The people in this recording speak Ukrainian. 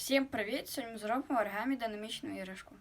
Всім привіт! Сьогодні ми зробимо оригамі динамічну іграшку.